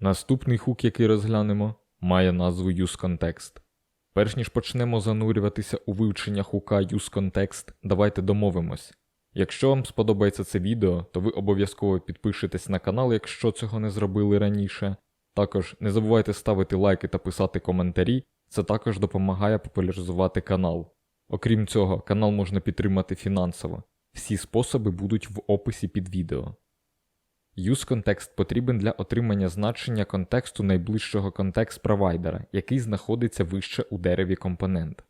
Наступний хук, який розглянемо, має назву useContext. Перш ніж почнемо занурюватися у вивчення хука useContext, давайте домовимось. Якщо вам сподобається це відео, то ви обов'язково підпишетесь на канал, якщо цього не зробили раніше. Також не забувайте ставити лайки та писати коментарі, це також допомагає популяризувати канал. Окрім цього, канал можна підтримати фінансово. Всі способи будуть в описі під відео. UseContext потрібен для отримання значення контексту найближчого контекст-провайдера, який знаходиться вище у дереві компонент.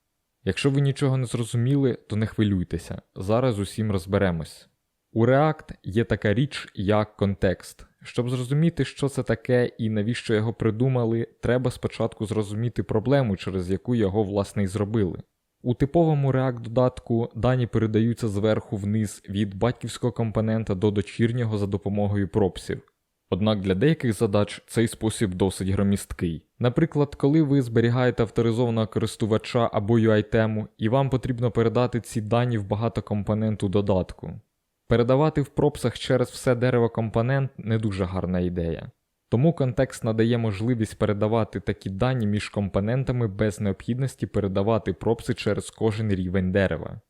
Якщо ви нічого не зрозуміли, то не хвилюйтеся, зараз усім розберемось. У React є така річ, як контекст. Щоб зрозуміти, що це таке і навіщо його придумали, треба спочатку зрозуміти проблему, через яку його власне й зробили. У типовому React додатку дані передаються зверху вниз від батьківського компонента до дочірнього за допомогою пропсів. Однак для деяких задач цей спосіб досить громісткий. Наприклад, коли ви зберігаєте авторизованого користувача або UI-тему, і вам потрібно передати ці дані в багатокомпоненту додатку. Передавати в пропсах через все дерево компонент не дуже гарна ідея. Тому контекст надає можливість передавати такі дані між компонентами без необхідності передавати пропси через кожен рівень дерева.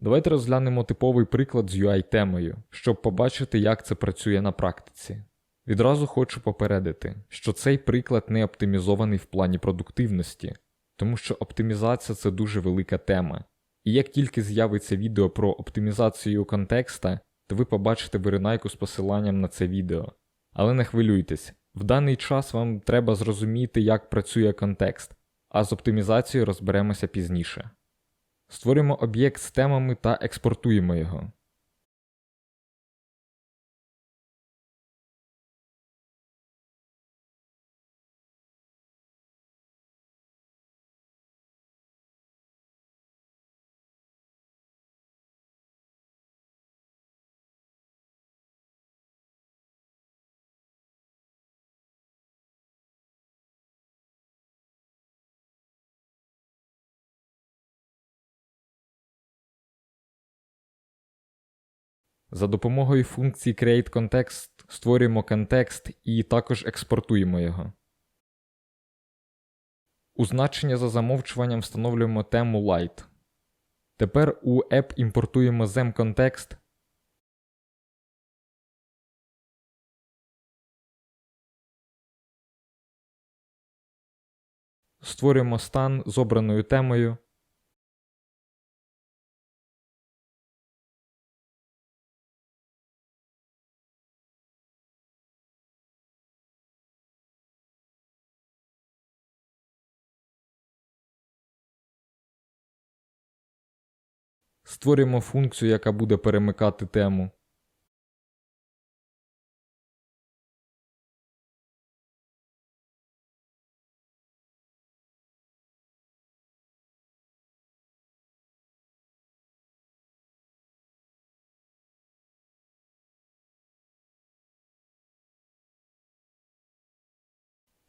Давайте розглянемо типовий приклад з UI-темою, щоб побачити, як це працює на практиці. Відразу хочу попередити, що цей приклад не оптимізований в плані продуктивності, тому що оптимізація це дуже велика тема. І як тільки з'явиться відео про оптимізацію контекста, то ви побачите виринайку з посиланням на це відео. Але не хвилюйтесь, в даний час вам треба зрозуміти, як працює контекст, а з оптимізацією розберемося пізніше. Створюємо об'єкт з темами та експортуємо його. За допомогою функції createContext створюємо контекст і також експортуємо його. У значення за замовчуванням встановлюємо тему Light. Тепер у app імпортуємо zemContext. Створюємо стан з обраною темою. Створюємо функцію, яка буде перемикати тему.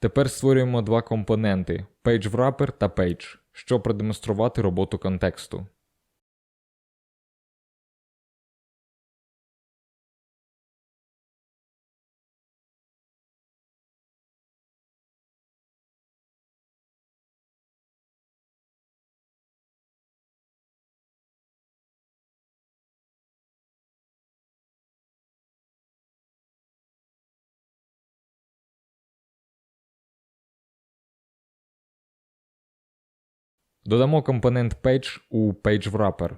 Тепер створюємо два компоненти PageWrapper та Page, щоб продемонструвати роботу контексту. Додамо компонент Page у PageWrapper.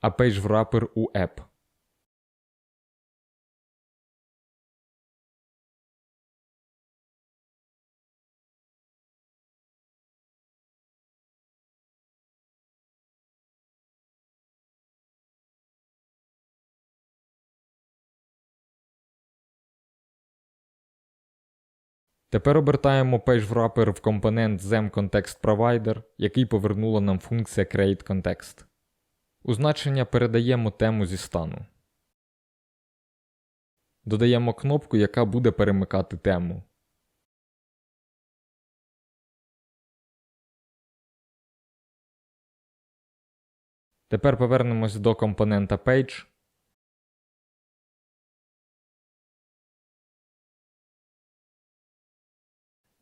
А PageWrapper у App. Тепер обертаємо PageWrapper в компонент ZemContextProvider, який повернула нам функція createContext. У значення передаємо тему зі стану. Додаємо кнопку, яка буде перемикати тему. Тепер повернемось до компонента Page.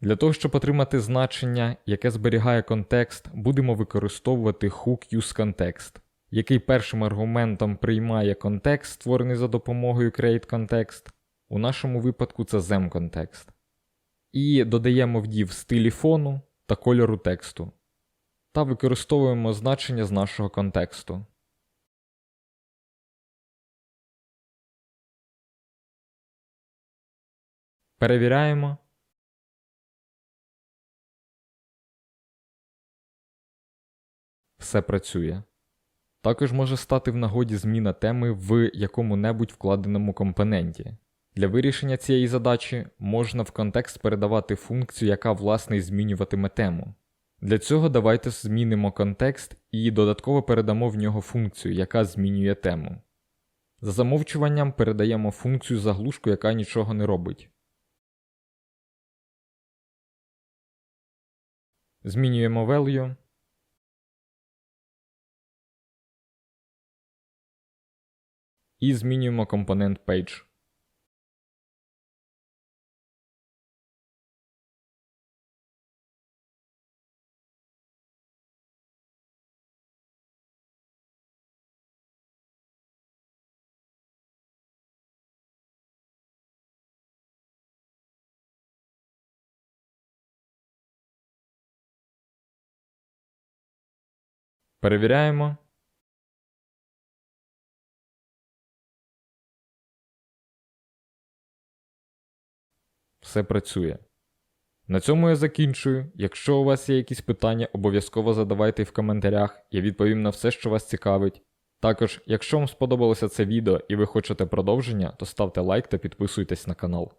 Для того, щоб отримати значення, яке зберігає контекст, будемо використовувати hook useContext, який першим аргументом приймає контекст, створений за допомогою createContext. У нашому випадку це zemContext. І додаємо в div стилі фону та кольору тексту. Та використовуємо значення з нашого контексту. Перевіряємо. Все працює. Також може стати в нагоді зміна теми в якому-небудь вкладеному компоненті. Для вирішення цієї задачі можна в контекст передавати функцію, яка власне і змінюватиме тему. Для цього давайте змінимо контекст і додатково передамо в нього функцію, яка змінює тему. За замовчуванням передаємо функцію заглушку, яка нічого не робить. Змінюємо value. І змінюємо компонент page. Перевіряємо. Все працює. На цьому я закінчую. Якщо у вас є якісь питання, обов'язково задавайте в коментарях, я відповім на все, що вас цікавить. Також, якщо вам сподобалося це відео і ви хочете продовження, то ставте лайк та підписуйтесь на канал.